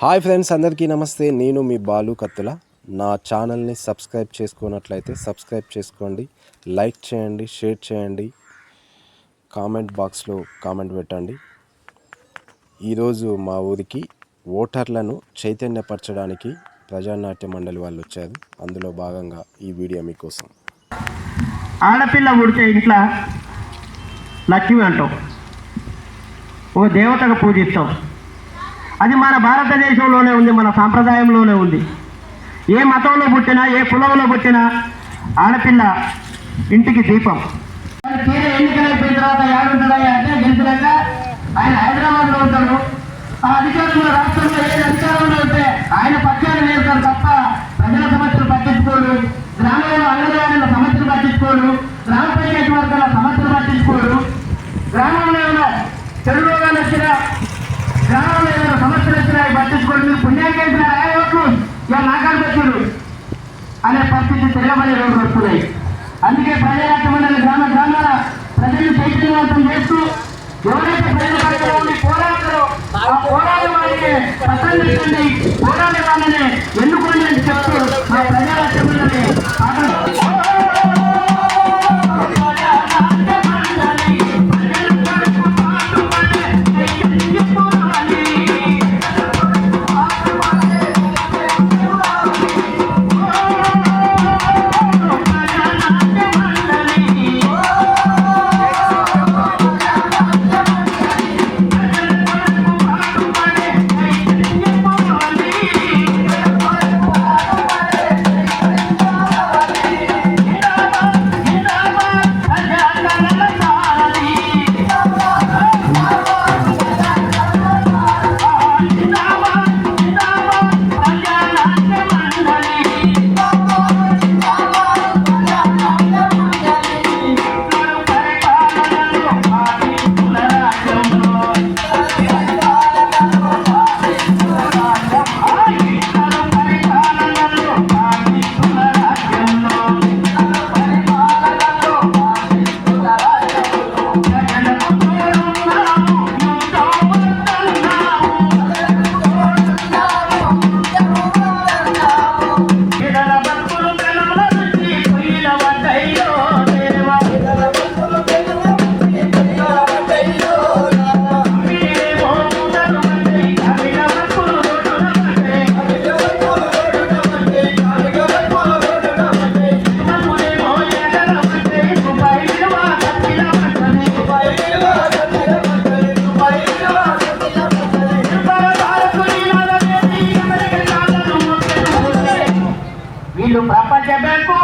Hi friends అందరికీ నమస్తే. నేను మీ బాలు కత్తుల. నా ఛానల్ని సబ్స్క్రైబ్ చేసుకున్నట్లయితే సబ్స్క్రైబ్ చేసుకోండి. లైక్ చేయండి షేర్ చేయండి. కామెంట్ బాక్స్లో కామెంట్ పెట్టండి. ఈరోజు మా ఊరికి ఓటర్లను చైతన్యపరచడానికి ప్రజానాట్య మండలి వాళ్ళు వచ్చారు. అందులో భాగంగా ఈ వీడియో మీకోసం. ఆడపిల్ల పుడితే ఇంట్లో లక్ష్మి అంటాం ఒక దేవతగా పూజిస్తాం అది మన భారతదేశంలోనే ఉంది మన సాంప్రదాయంలోనే ఉంది. ఏ మతంలో పుట్టినా ఏ కులంలో పుట్టినా ఆడపిల్ల ఇంటికి దీపం. తీరే ఎన్నికలు అయిపోయిన తర్వాత ఏడుంటాడా అంటే గెలిచినాక ఆయన హైదరాబాద్లో ఉంటాడు. ఆ అధికారంలో రాష్ట్రంలో ఏ అధికారంలో ఉంటే ఆయన పక్షాన్ని నేర్తారు తప్ప ప్రజల సమస్యలు పట్టించుకోడు. గ్రామంలో అంగన్వాడీల సమస్యలు పట్టించుకోడు. గ్రామ పంచాయతీ వర్గాల సమస్యలు పట్టించుకోడు. గ్రామంలో ఏమైనా చెడు రోగాలు వచ్చినా గ్రామంలో అవి పట్టించుకోడు మీరు పుణ్యానికి వేసిన రాయ ఓట్లు నాకాలు పెట్టారు అనే పరిస్థితి తిరగబడే రోజులు వస్తున్నాయి. అందుకే ప్రజారాష్ట్ర మండలి గ్రామ గ్రామాల ప్రజలు చైతన్యవంతం చేస్తూ ఎవరైతే ప్రజల పక్కన ఉండి పోరాడతారో ఆ పోరాడే వారికి ప్రసంగించండి పోరాడే వాళ్ళని ఎందుకు వీళ్ళు ప్రపంచ బ్యాంకు